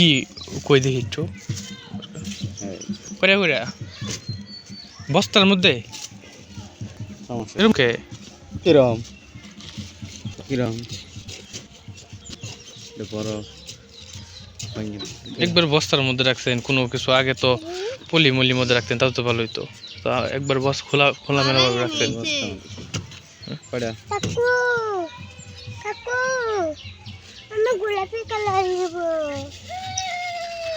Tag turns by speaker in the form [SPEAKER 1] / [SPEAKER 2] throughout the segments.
[SPEAKER 1] কি কই দেখি একটু? করে করে বস্তার মধ্যে? এরকম কে?
[SPEAKER 2] কিরম? কিরম? বড়
[SPEAKER 1] একবার বস্তার মধ্যে রাখছেন কোনো কিছু আগে তো পলি মলির মধ্যে রাখতেন তাও তো ভালো হইতো তা একবার বস খোলা খোলা মেলা ভাবে রাখতেন।
[SPEAKER 2] বস্তার
[SPEAKER 3] কাকু কাকু আমি গোলাপি কালার নেব।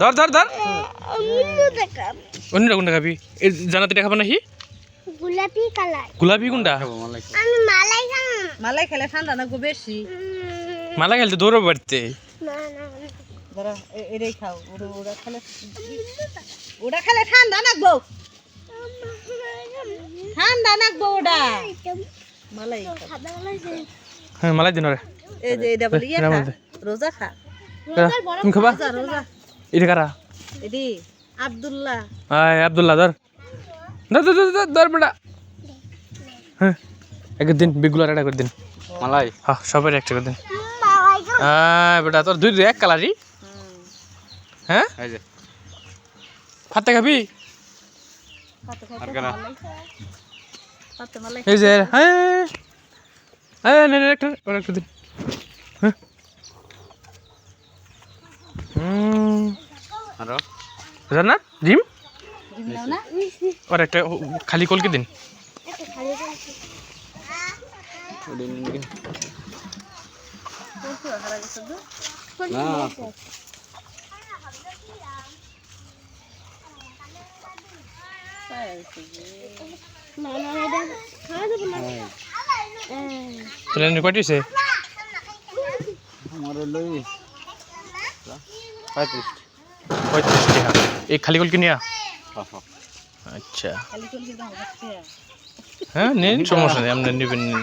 [SPEAKER 1] ধর ধর ধর।
[SPEAKER 3] মুন্নু
[SPEAKER 1] অন্যটা কোনটা খাবি? এই জানাতে খাব নাকি?
[SPEAKER 3] গোলাপি কালার।
[SPEAKER 1] গোলাপি কোনটা?
[SPEAKER 2] খাব মালাই খাব।
[SPEAKER 3] আমি মালাই
[SPEAKER 4] খেলে ঠান্ডা না গো বেশি
[SPEAKER 1] মালা খেলতে দৌড়ো বাড়তে।
[SPEAKER 4] ধরো এটাই খাও। ওটা ওটা খেলে ওটা খেলে ঠান্ডা নাকবো। ঠান্ডা নাকবো ওটা। মালাই
[SPEAKER 1] হ্যাঁ মালাই দিন রে
[SPEAKER 4] এই যে এটা বলি খা রোজা খা।
[SPEAKER 1] খাবা?
[SPEAKER 4] রোজা।
[SPEAKER 1] এটা কারা?
[SPEAKER 4] এদি আব্দুল্লাহ।
[SPEAKER 1] আয় আব্দুল্লাহ ধর। ধর ধর ধর, ধর বেটা। হ্যাঁ একদিন বিগুলার একটা করে দিন।
[SPEAKER 2] মালাই।
[SPEAKER 1] হ্যাঁ সবাই একটা করে দিন। আয় বেটা তোর দুই এক কালারই। হ্যাঁ? ফাতে খাবি? এই যে হ্যাঁ। হ্যাঁ একটা একটা দিন হ্যাঁ হুম
[SPEAKER 2] আরও
[SPEAKER 1] জানা ডিম
[SPEAKER 4] না।
[SPEAKER 1] ওর একটা খালি কলকে দিন। তাহলে
[SPEAKER 2] আমার লই পঁয়ত্রিশ
[SPEAKER 1] পঁয়ত্রিশ টাকা। এই খালি কলকি নিয়া
[SPEAKER 2] হ্যাঁ হ্যাঁ।
[SPEAKER 1] আচ্ছা। হ্যাঁ নিন সমস্যা নেই আপনি নেবেন নিন।